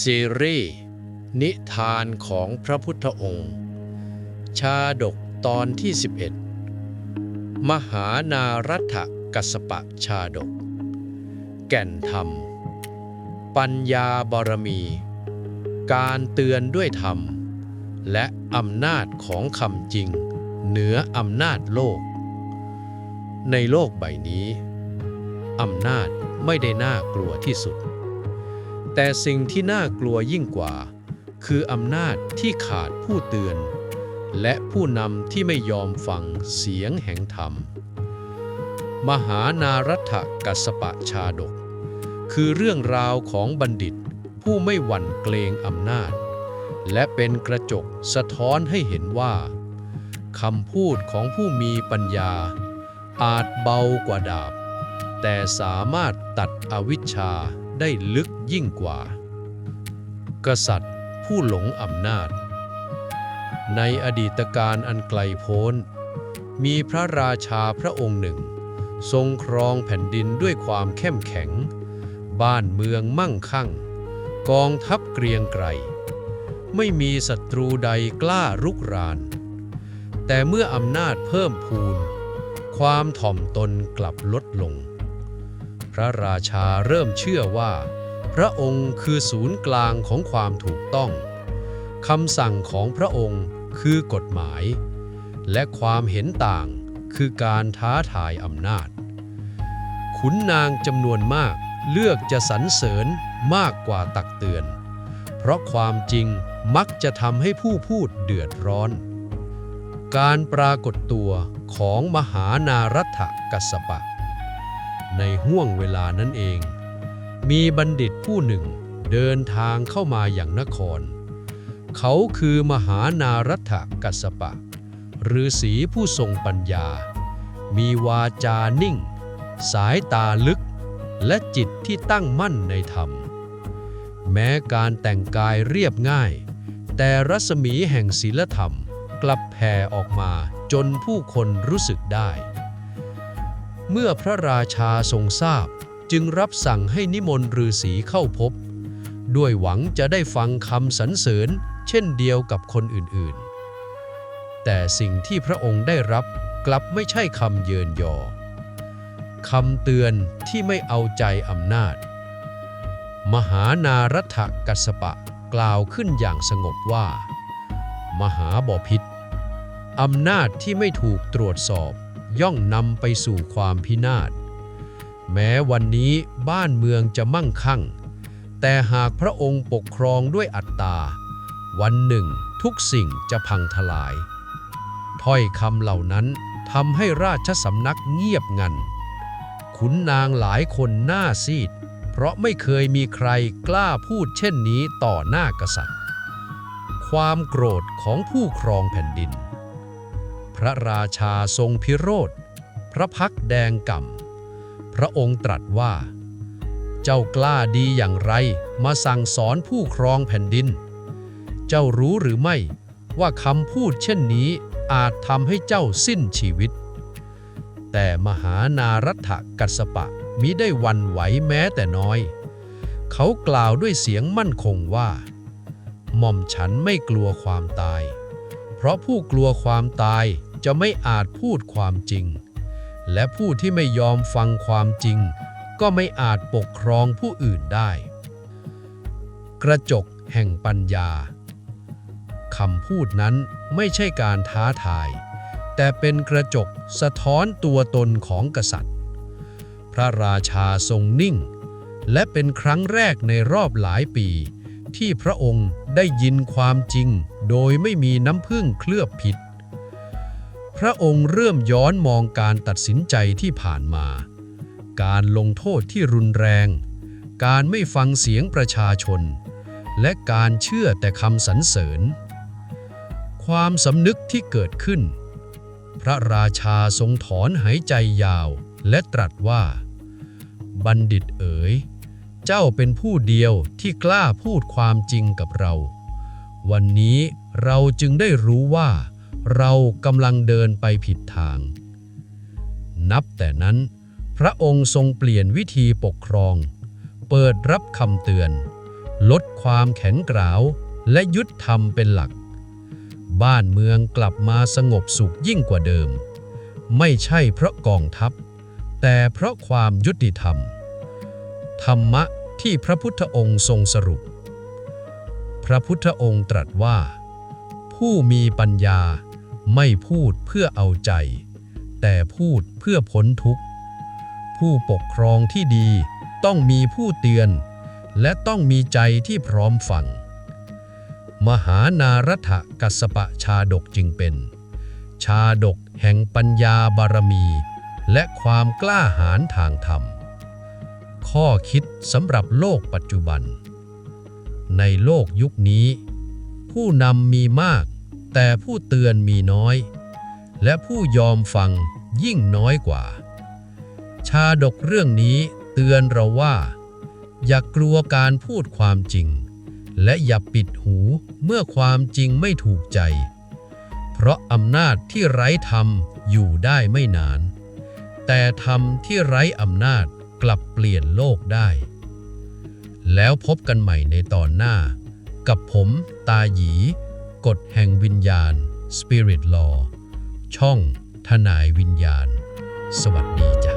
ซีรีส์นิทานของพระพุทธองค์ ชาดกตอนที่ 11 มหานารัฐกัสปะชาดก แก่นธรรม ปัญญาบารมี การเตือนด้วยธรรม และอำนาจของคำจริง เหนืออำนาจโลก ในโลกใบนี้ อำนาจไม่ได้น่ากลัวที่สุด แต่สิ่งที่น่ากลัวยิ่งกว่า คืออำนาจที่ขาดผู้เตือน และผู้นำที่ไม่ยอมฟังเสียงแห่งธรรม มหานารัฐกัสปะชาดก คือเรื่องราวของบัณฑิตผู้ไม่หวั่นเกรงอำนาจ และเป็นกระจกสะท้อนให้เห็นว่าคำพูดของผู้มีปัญญา อาจเบากว่าดาบ แต่สามารถตัดอวิชชาได้ลึกยิ่งกว่า กษัตริย์ผู้หลงอำนาจ ในอดีตการอันไกลโพ้น มีพระราชาพระองค์หนึ่ง ทรงครองแผ่นดินด้วยความเข้มแข็ง บ้านเมืองมั่งคั่ง กองทัพเกรียงไกรไม่มีศัตรูใดกล้ารุกราน แต่เมื่ออำนาจเพิ่มพูน ความถ่อมตนกลับลดลง พระราชาเริ่มเชื่อว่า พระองค์คือศูนย์กลางของความถูกต้องคำสั่งของพระองค์คือกฎหมาย และความเห็นต่างคือการท้าทายอำนาจ ขุนนางจำนวนมากเลือกจะสรรเสริญมากกว่าตักเตือน เพราะความจริงมักจะทำให้ผู้พูดเดือดร้อน การปรากฏตัวของมหานารัฐกัสสปะ ในห่วงเวลานั้นเอง มีบัณฑิตผู้หนึ่งเดินทางเข้ามาอย่างนคร เขาคือมหานารัฐกัสปะฤาษีผู้ทรงปัญญา มีวาจานิ่ง สายตาลึก และจิตที่ตั้งมั่นในธรรม แม้การแต่งกายเรียบง่าย แต่รัศมีแห่งศีลธรรมกลับแผ่ออกมาจนผู้คนรู้สึกได้ เมื่อพระราชาทรงทราบ จึงรับสั่งให้นิมนต์ฤาษีเข้าพบ ด้วยหวังจะได้ฟังคำสรรเสริญเช่นเดียวกับคนอื่นๆ แต่สิ่งที่พระองค์ได้รับกลับไม่ใช่คำเยินยอคำเตือนที่ไม่เอาใจอำนาจ มหานารัฐกัสปะกล่าวขึ้นอย่างสงบว่า มหาบอพิษอำนาจที่ไม่ถูกตรวจสอบ ย่อมนำไปสู่ความพินาศ แม้วันนี้บ้านเมืองจะมั่งคั่ง แต่หากพระองค์ปกครองด้วยอัตตา วันหนึ่งทุกสิ่งจะพังทลาย ถ้อยคำเหล่านั้นทำให้ราชสำนักเงียบงัน ขุนนางหลายคนหน้าซีด เพราะไม่เคยมีใครกล้าพูดเช่นนี้ต่อหน้ากษัตริย์ ความโกรธของผู้ครองแผ่นดิน พระราชาทรงพิโรธ พระพักแดงก่ำ พระองค์ตรัสว่า เจ้ากล้าดีอย่างไรมาสั่งสอนผู้ครองแผ่นดิน เจ้ารู้หรือไม่ว่าคำพูดเช่นนี้อาจทำให้เจ้าสิ้นชีวิต แต่มหานารัฐกัสปะมิได้วันไหวแม้แต่น้อย เขากล่าวด้วยเสียงมั่นคงว่า หม่อมฉันไม่กลัวความตาย เพราะผู้กลัวความตาย จะไม่อาจพูดความจริง และผู้ที่ไม่ยอมฟังความจริง ก็ไม่อาจปกครองผู้อื่นได้ กระจกแห่งปัญญาคำพูดนั้นไม่ใช่การท้าทาย แต่เป็นกระจกสะท้อนตัวตนของกษัตริย์ พระราชาทรงนิ่ง และเป็นครั้งแรกในรอบหลายปี ที่พระองค์ได้ยินความจริงโดยไม่มีน้ำพึ่งเคลือบผิด ระองค์เริ่มย้อนมองการตัดสินใจที่ผ่านมา การลงโทษที่รุนแรง การไม่ฟังเสียงประชาชน และการเชื่อแต่คำสรรเสริญ ความสำนึกที่เกิดขึ้น พระราชาทรงถอนหายใจยาวและตรัสว่า บัณฑิตเอ๋ย เจ้าเป็นผู้เดียวที่กล้าพูดความจริงกับเรา วันนี้เราจึงได้รู้ว่า เรากำลังเดินไปผิดทาง นับแต่นั้น พระองค์ทรงเปลี่ยนวิธีปกครอง เปิดรับคำเตือน ลดความแข็งกร้าวและยุติธรรมเป็นหลัก บ้านเมืองกลับมาสงบสุขยิ่งกว่าเดิม ไม่ใช่เพราะกองทัพ แต่เพราะความยุติธรรม ธรรมะที่พระพุทธองค์ทรงสรุป พระพุทธองค์ตรัสว่า ผู้มีปัญญา ไม่พูดเพื่อเอาใจ แต่พูดเพื่อพ้นทุกข์ ผู้ปกครองที่ดีต้องมีผู้เตือน และต้องมีใจที่พร้อมฟัง มหานารัฐกัสสปะชาดกจึงเป็น ชาดกแห่งปัญญาบารมี และความกล้าหาญทางธรรม ข้อคิดสำหรับโลกปัจจุบัน ในโลกยุคนี้ ผู้นำมีมาก แต่ผู้เตือนมีน้อย และผู้ยอมฟังยิ่งน้อยกว่า ชาดกเรื่องนี้เตือนเราว่า อย่ากลัวการพูดความจริง และอย่าปิดหูเมื่อความจริงไม่ถูกใจ เพราะอำนาจที่ไร้ธรรมอยู่ได้ไม่นาน แต่ธรรมที่ไร้อำนาจกลับเปลี่ยนโลกได้ แล้วพบกันใหม่ในตอนหน้า กับผมตาหยี กฎแห่งวิญญาณ Spirit Law ช่องทนายวิญญาณ สวัสดีจ้ะ